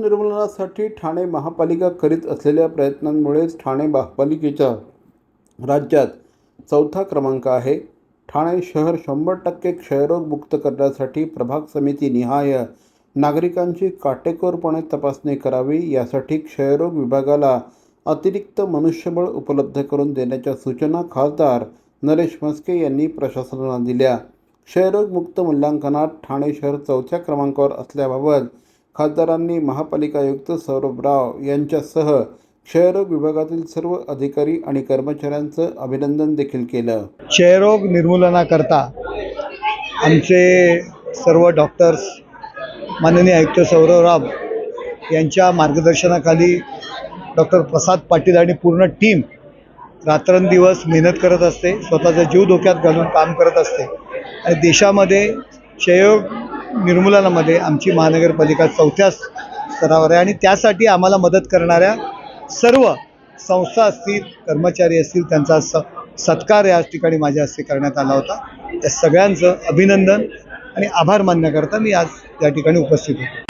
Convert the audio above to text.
निर्मूलनासाठी ठाणे महापालिका करीत असलेल्या प्रयत्नांमुळेच ठाणे महापालिकेचा राज्यात चौथा क्रमांक आहे. ठाणे शहर शंभर टक्के क्षयरोग मुक्त करण्यासाठी प्रभाग समिती निहाय नागरिकांची काटेकोरपणे तपासणी करावी यासाठी क्षयरोग विभागाला अतिरिक्त मनुष्यबळ उपलब्ध करून देण्याच्या सूचना खासदार नरेश म्हस्के यांनी प्रशासनाला दिल्या. क्षयरोग मुक्त मूल्यांकनात ठाणे शहर चौथ्या क्रमांकावर असल्याबाबत खासदारांनी महापालिका आयुक्त सौरभ राव यांच्यासह क्षयरोग विभागातील सर्व अधिकारी आणि कर्मचाऱ्यांचं अभिनंदन देखील केलं. क्षयरोग निर्मूलनाकरता आमचे सर्व डॉक्टर्स माननीय आयुक्त सौरवराव यांच्या मार्गदर्शनाखाली डॉक्टर प्रसाद पाटील आणि पूर्ण टीम रात्रंदिवस मेहनत करत असते स्वतःचा जीव धोक्यात घालून काम करत असते. आणि देशामध्ये क्षयरोग निर्मूलनामध्ये आमची महानगरपालिका चौथ्या स्तरावर आहे आणि त्यासाठी आम्हाला मदत करणाऱ्या सर्व संस्था असतील कर्मचारी असतील त्यांचा स सत्कार याच ठिकाणी माझ्या हस्ते करण्यात आला होता. त्या सगळ्यांचं अभिनंदन आणि आभार मानण्याकरता मी आज या ठिकाणी उपस्थित होतो.